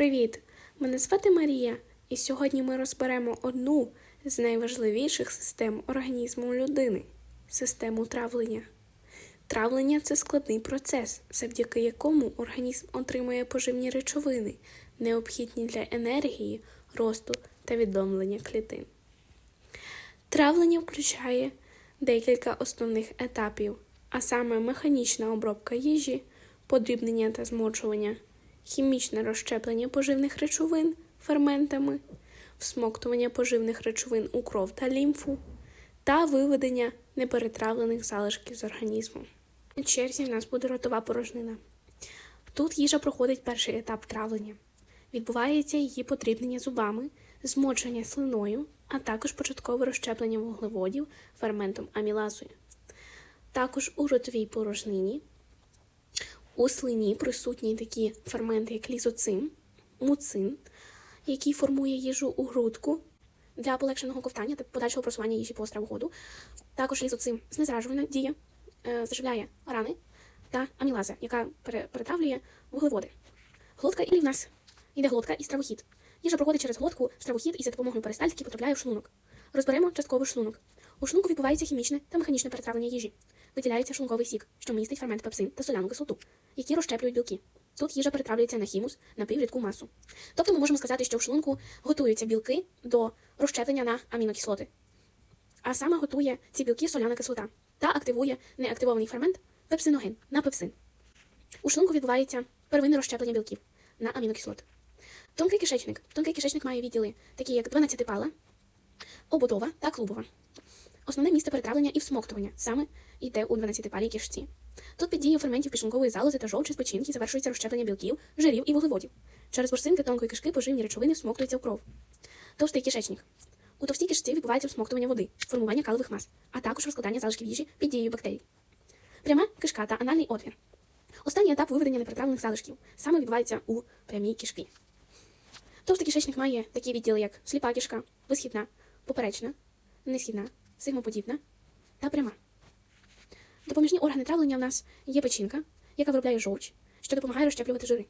Привіт! Мене звати Марія, і сьогодні ми розберемо одну з найважливіших систем організму людини систему травлення. Травлення це складний процес, завдяки якому організм отримує поживні речовини, необхідні для енергії, росту та відновлення клітин. Травлення включає декілька основних етапів, а саме механічна обробка їжі, подрібнення та змочування, хімічне розщеплення поживних речовин ферментами, всмоктування поживних речовин у кров та лімфу та виведення неперетравлених залишків з організму. На черзі в нас буде ротова порожнина. Тут їжа проходить перший етап травлення. Відбувається її подрібнення зубами, змочення слиною, а також початкове розщеплення вуглеводів ферментом амілазою. Також у ротовій порожнині у слині присутні такі ферменти, як лізоцим, муцин, який формує їжу у грудку для полегшеного ковтання та подальшого просування їжі по стравоходу. Також лізоцим знезаражувальна дія, е, заживляє рани та амілаза, яка перетравлює вуглеводи. Глотка і нас йде глотка і стравохід. Їжа проходить через глотку, стравохід і за допомогою перистальтики потрапляє в шлунок. Розберемо частково шлунок. У шлунку відбувається хімічне та механічне перетравлення їжі. Виділяється шлунковий сік, що містить фермент пепсин та соляну кислоту, які розщеплюють білки. Тут їжа перетравлюється на хімус, напіврідку масу. Тобто ми можемо сказати, що в шлунку готуються білки до розщеплення на амінокислоти. А саме готує ці білки соляна кислота та активує неактивований фермент пепсиноген на пепсин. У шлунку відбувається первинне розщеплення білків на амінокислоти. Тонкий кишечник. Тонкий кишечник має відділи, такі як 12-пала, ободова та клубова. Основне місце перетравлення і всмоктування саме йде у 12-палій кишці. Тут під дією ферментів підшлункової залози та жовчі з печінки завершується розщеплення білків, жирів і вуглеводів. Через борсинки тонкої кишки поживні речовини всмоктуються в кров. Товстий кишечник. У товстій кишці відбувається всмоктування води, формування калових мас, а також розкладання залишків їжі під дією бактерій. Пряма кишка та анальний отвір. Останній етап виведення неперетравлених залишків саме відбувається у прямій кишки. Товстий кишечник має такі відділи, як сліпа кишка, висхідна, поперечна, несхідна, сигмоподібна та пряма. Допоміжні органи травлення в нас є печінка, яка виробляє жовч, що допомагає розщеплювати жири.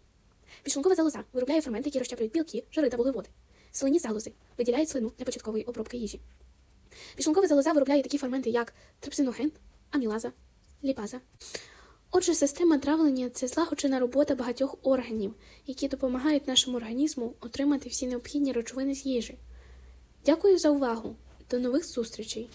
Підшлункова залоза виробляє ферменти, які розщеплюють білки, жири та вуглеводи. Слинні залози виділяють слину для початкової обробки їжі. Підшлункова залоза виробляє такі ферменти, як трипсиноген, амілаза, ліпаза. Отже, система травлення це злагоджена робота багатьох органів, які допомагають нашому організму отримати всі необхідні речовини з їжі. Дякую за увагу. До нових зустрічей!